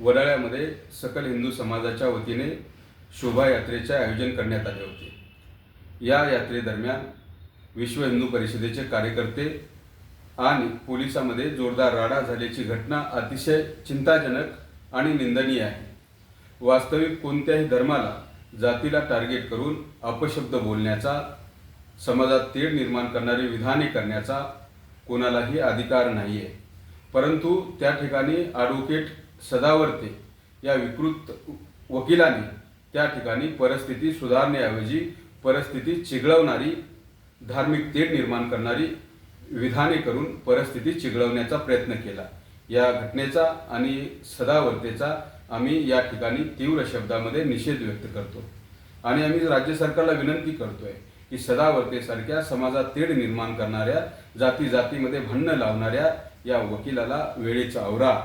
वडाळ्यामध्ये सकल हिंदू समाजाच्या वतीने शोभायात्रेचे आयोजन करण्यात आले होते. या यात्रेदरम्यान विश्व हिंदू परिषदेचे कार्यकर्ते आणि पोलिसामध्ये जोरदार राडा झाल्याची घटना अतिशय चिंताजनक आणि निंदनीय आहे. वास्तविक कोणत्याही धर्माला जातीला टार्गेट करून अपशब्द बोलण्याचा समाजात तेढ निर्माण करणारी विधाने करण्याचा कोणालाही अधिकार नाही आहे परंतु त्या ठिकाणी ॲडव्होकेट सदावर्ते या विकृत वकिलाने त्या ठिकाणी परिस्थिती सुधारण्याऐवजी परिस्थिती चिघळवणारी धार्मिक तेढ निर्माण करणारी विधाने करून परिस्थिती चिघळवण्याचा प्रयत्न केला. या घटनेचा आणि सदावर्तेचा आम्ही या ठिकाणी तीव्र शब्दामध्ये निषेध व्यक्त करतो. आणि आम्ही राज्य सरकारला विनंती करतोय की सदावर्तेसारख्या समाजात तेढ निर्माण करणाऱ्या जाती जातीमध्ये भांडणं लावणाऱ्या या वकिलाला वेळेचा आवरा